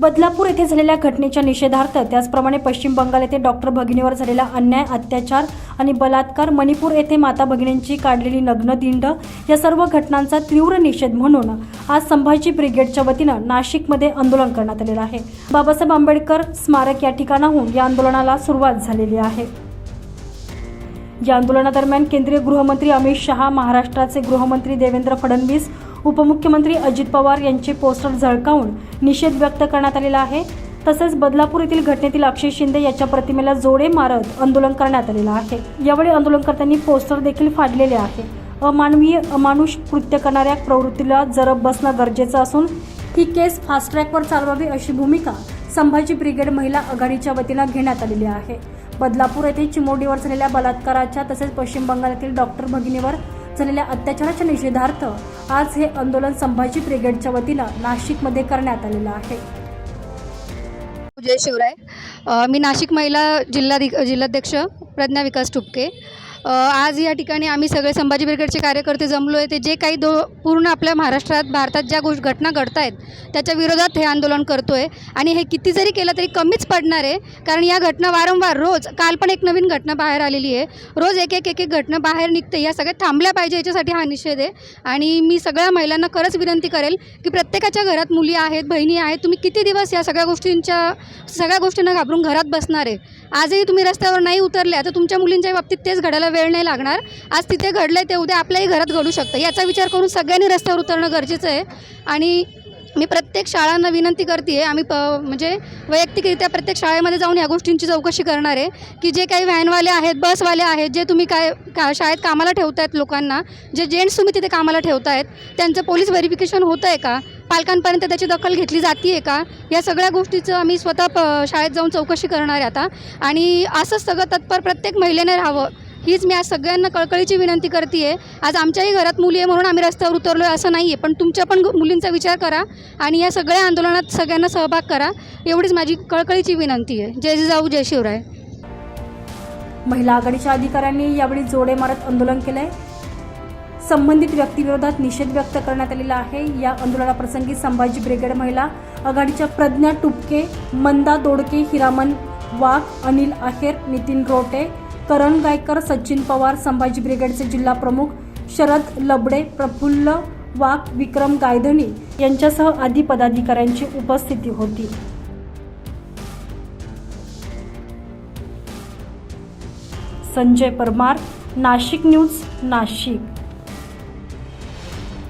बदलापूर येथे झालेल्या घटनेच्या निषेधार्थ त्याचप्रमाणे पश्चिम बंगाल येथे डॉक्टर भगिनीवर झालेला अन्याय अत्याचार आणि बलात्कार मणिपूर येथे माता भगिनींची काढलेली नग्न दिंड या सर्व घटनांचा तीव्र निषेध म्हणून आज संभाजी ब्रिगेडच्या वतीनं नाशिकमध्ये आंदोलन करण्यात आलेलं आहे. बाबासाहेब आंबेडकर स्मारक या ठिकाणाहून या आंदोलनाला सुरुवात झालेली आहे. या आंदोलनादरम्यान केंद्रीय गृहमंत्री अमित शहा महाराष्ट्राचे गृहमंत्री देवेंद्र फडणवीस उपमुख्यमंत्री अजित पवार यांचे पोस्टर झळकावून निषेध व्यक्त करण्यात आलेला आहे. तसेच बदलापूर येथील घटनेतील अक्षय शिंदे याच्या प्रतिमेला जोडे मारत आंदोलन करण्यात आलेलं आहे. यावेळी आंदोलनकर्त्यांनी पोस्टर देखील फाडलेले आहे. अमानवीय अमानुष कृत्य करणाऱ्या प्रवृत्तीला जरब बसणं गरजेचं असून ही केस फास्ट ट्रॅकवर चालवावी अशी भूमिका संभाजी ब्रिगेड महिला आघाडीच्या वतीनं घेण्यात आलेली आहे. बदलापूर येथे चिमोडीवर झालेल्या बलात्काराच्या तसेच पश्चिम बंगालातील डॉक्टर भगिनीवर झालेल्या अत्याचाराच्या निषेधार्थ आज हे आंदोलन संभाजी ब्रिगेडच्या वतीनं नाशिकमध्ये करण्यात आलेलं आहे. जय शिवराय. मी नाशिक महिला जिल्हाधिक जिल्हाध्यक्ष प्रज्ञा विकास ठुपके. आज या ठिकाणी आम्ही सगळे संभाजी ब्रिगेडचे कार्यकर्ते जमलो आहे ते जे काही दो पूर्ण आपल्या महाराष्ट्रात भारतात ज्या गोष्ट घटना घडत आहेत त्याच्या विरोधात हे आंदोलन करतो आहे आणि हे किती जरी केलं तरी कमीच पडणार आहे. कारण या घटना वारंवार रोज काल पण एक नवीन घटना बाहेर आलेली आहे. रोज एक एक एक एक घटना बाहेर निघते. या सगळ्या थांबल्या पाहिजे याच्यासाठी हा निषेध आहे. आणि मी सगळ्या महिलांना खरंच विनंती करेल की प्रत्येकाच्या घरात मुली आहेत बहिणी आहेत. तुम्ही किती दिवस या सगळ्या गोष्टींच्या सगळ्या गोष्टींना घाबरून घरात बसणार आहे? आजही तुम्ही रस्त्यावर नाही उतरल्या तर तुमच्या मुलींच्या बाबतीत तेच घडायला वेळ नाही लागणार. आज तिथे घडलं ते उद्या आपल्याही घरात घडू शकतं. याचा विचार करून सगळ्यांनी रस्त्यावर उतरणं गरजेचं आहे. आणि मी प्रत्येक शाळांना विनंती करते आहे आम्ही प म्हणजे वैयक्तिकरित्या प्रत्येक शाळेमध्ये जाऊन या गोष्टींची चौकशी करणार आहे की जे काही व्हॅनवाले आहेत बसवाले आहेत जे तुम्ही काय का शाळेत कामाला ठेवतायत लोकांना जे जेंट्स तुम्ही तिथे कामाला ठेवतायत त्यांचं पोलीस व्हेरिफिकेशन होतं आहे का? पालकांपर्यंत त्याची दखल घेतली जाते आहे का? या सगळ्या गोष्टीचं आम्ही स्वतः प शाळेत जाऊन चौकशी करणार आहे आता. आणि असंच सगळं तत्पर प्रत्येक महिलेने राहावं. हीच मी आज सगळ्यांना कळकळीची विनंती करते आहे आज आमच्याही घरात मुली आहे म्हणून आम्ही रस्त्यावर उतरलो आहे असं नाही आहे पण तुमच्या पण मुलींचा विचार करा आणि या सगळ्या आंदोलनात सगळ्यांना सहभाग करा. एवढीच माझी कळकळीची विनंती आहे. जय जिजाऊ जय शिवराय. महिला आघाडीच्या अधिकाऱ्यांनी यावेळी जोडे मारत आंदोलन केलंय. संबंधित व्यक्तीविरोधात निषेध व्यक्त करण्यात आलेला आहे. या आंदोलनाप्रसंगी संभाजी ब्रिगेड महिला आघाडीच्या प्रज्ञा टुपके मंदा दोडके हिरामन वाघ अनिल अखेर नितीन रोटे करण गायकर सचिन पवार संभाजी ब्रिगेडचे जिल्हा प्रमुख शरद लबडे प्रफुल्ल वाघ विक्रम गायधनी यांच्यासह आदी पदाधिकाऱ्यांची उपस्थिती होती. संजय परमार नाशिक न्यूज नाशिक.